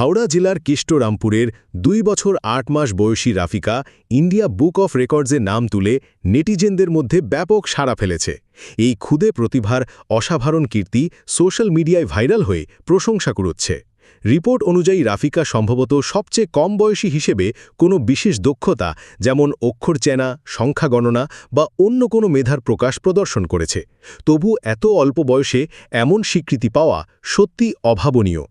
হাওড়া জেলার কেষ্টরামপুরের দুই বছর আট মাস বয়সী রাফিকা ইন্ডিয়া বুক অফ রেকর্ডসে নাম তুলে নেটিজেনদের মধ্যে ব্যাপক সাড়া ফেলেছে। এই ক্ষুদে প্রতিভার অসাধারণ কীর্তি সোশ্যাল মিডিয়ায় ভাইরাল হয়ে প্রশংসা কুড়োচ্ছে। রিপোর্ট অনুযায়ী রাফিকা সম্ভবত সবচেয়ে কম বয়সী হিসেবে কোনো বিশেষ দক্ষতা, যেমন অক্ষর চেনা, সংখ্যা গণনা বা অন্য কোনো মেধার প্রকাশ প্রদর্শন করেছে। তবু এত অল্প বয়সে এমন স্বীকৃতি পাওয়া সত্যি অভাবনীয়।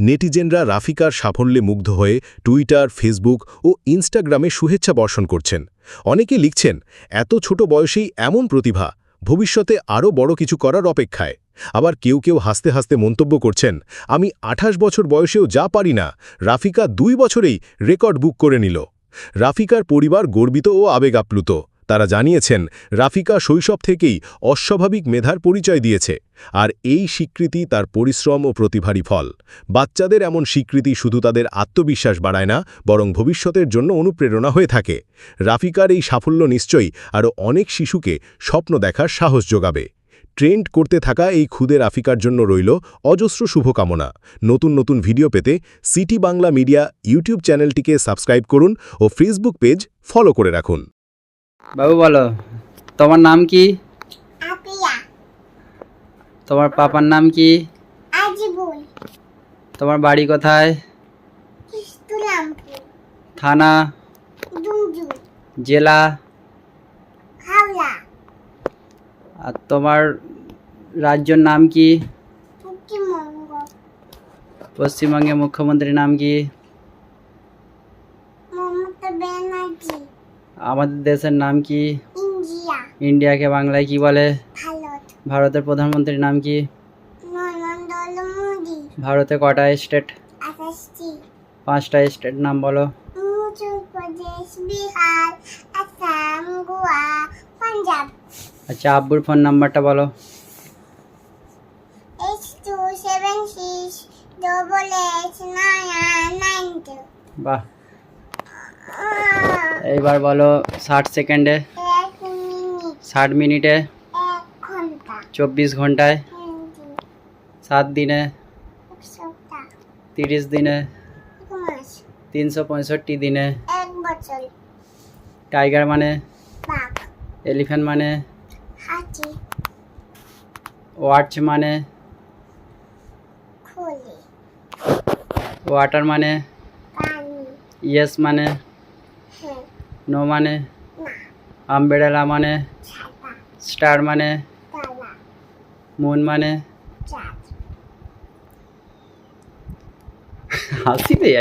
নেটিজেনরা রাফিকার সাফল্যে মুগ্ধ হয়ে টুইটার, ফেসবুক ও ইনস্টাগ্রামে শুভেচ্ছা বর্ষণ করছেন। অনেকে লিখছেন, এত ছোট বয়সেই এমন প্রতিভা, ভবিষ্যতে আরও বড় কিছু করার অপেক্ষায়। আবার কেউ কেউ হাসতে হাসতে মন্তব্য করছেন, আমি আঠাশ বছর বয়সেও যা পারি না, রাফিকা দুই বছরেই রেকর্ড বুক করে নিল। রাফিকার পরিবার গর্বিত ও আবেগাপ্লুত। তারা জানিয়েছেন, রাফিকা শৈশব থেকেই অস্বাভাবিক মেধার পরিচয় দিয়েছে, আর এই স্বীকৃতি তার পরিশ্রম ও প্রতিভারই ফল। বাচ্চাদের এমন স্বীকৃতি শুধু তাদের আত্মবিশ্বাস বাড়ায় না, বরং ভবিষ্যতের জন্য অনুপ্রেরণা হয়ে থাকে। রাফিকার এই সাফল্য নিশ্চয়ই আরও অনেক শিশুকে স্বপ্ন দেখার সাহস যোগাবে। ট্রেন্ড করতে থাকা এই ক্ষুদে রাফিকার জন্য রইল অজস্র শুভকামনা। নতুন নতুন ভিডিও পেতে সিটি বাংলা মিডিয়া ইউটিউব চ্যানেলটিকে সাবস্ক্রাইব করুন ও ফেসবুক পেজ ফলো করে রাখুন। বাবু বলো তোমার নাম কি? তোমার পাপার নাম কি? তোমার বাড়ি কোথায়? থানা? জেলা? আর তোমার রাজ্যর নাম কি? পশ্চিমবঙ্গের মুখ্যমন্ত্রীর নাম কি? মমতা ব্যানার্জি। আমাদের দেশের নাম কি? ইন্ডিয়াকে বাংলায় কি বলে? ভারতের প্রধানমন্ত্রীর নাম কি? ভারতে কটা স্টেট? পাঁচটা স্টেট নাম বলো। আচ্ছা আব্বুর ফোন নাম্বারটা বলো। বাহ এইবার বলো ষাট সেকেন্ডে। ষাট মিনিটে। চব্বিশ ঘন্টায়। সাত দিনে। তিরিশ দিনে। তিনশো পঁয়ষট্টি দিনে। টাইগার মানে? এলিফ্যান্ট মানে? ওয়াচ মানে? ওয়াটার মানে? ইয়েস মানে? নো মানে আমবেড়েলা মানে স্টার মানে মুন মানে হাসি পেয়ে